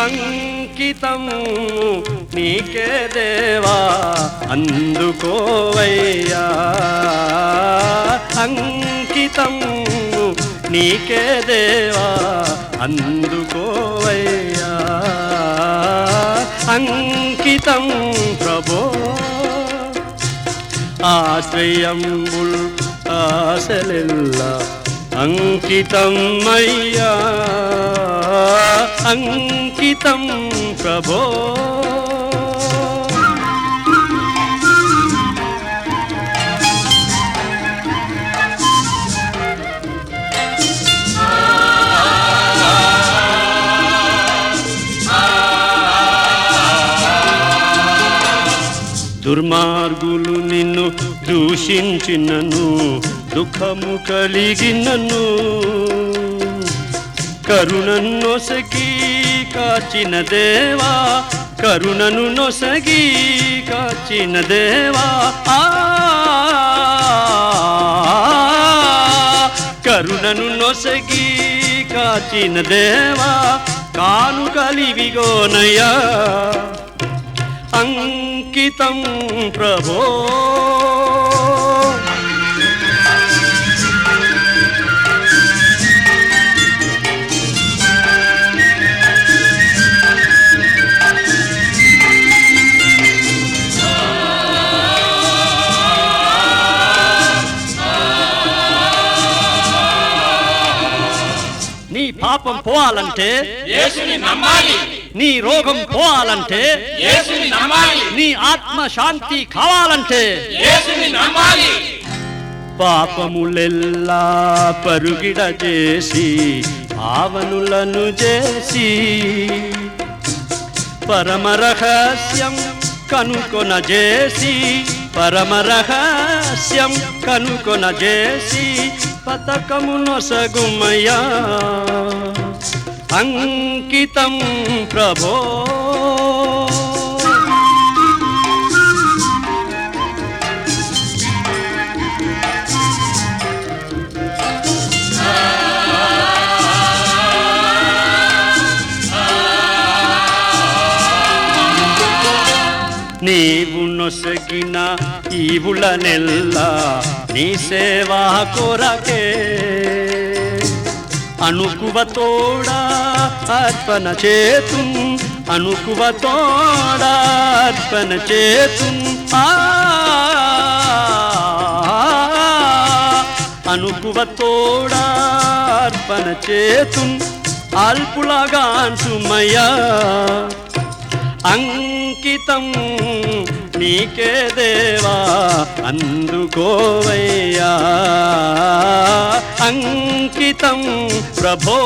అంకితం నీకే దేవా అందుకోవయ్యా. అంకితం నీకే దేవా అందుకోవయ్యా. అంకితం ప్రభో ఆశ్రయంబుల్ ఆశలెల్ల అంకితం అయ్యా అంకితం ప్రభో. దుర్మార్గులు నిన్ను దూషించినను దుఃఖము కలిగినను. కరుణను నొసగి కాచిన దేవా కరుణను నొసగి కాచిన దేవా కరుణను నొసగి కాచిన దేవా కాను కలివిగోనయ్యా అంకితం ప్రభో పాపం పోవాలంటే యేసుని నమ్మాలి. నీ రోగం పోవాలంటే యేసుని నమ్మాలి. నీ ఆత్మ శాంతి కావాలంటే యేసుని నమ్మాలి. పాపములెల్లా పరుగిడ చేసి భావనులను చేసి పరమరహస్యం కనుకొన చేసి పరమరహస్యం కనుకొన చేసి పతకము నొసగుమయ్యా అంకితం ప్రభో. నీవు నొసగిన ఈవుల నెల్ల నీ సేవా కొరకే. అణుకువతోడా అర్పణ చేతు అణుకువతోడా అర్పణ చేతు. అణుకువతోడా అర్పణ చేతు అల్పులగాన్సుమయ్యా అంకితం నీకే దేవా అందుకోవయ్యా. అంకితం ప్రభో.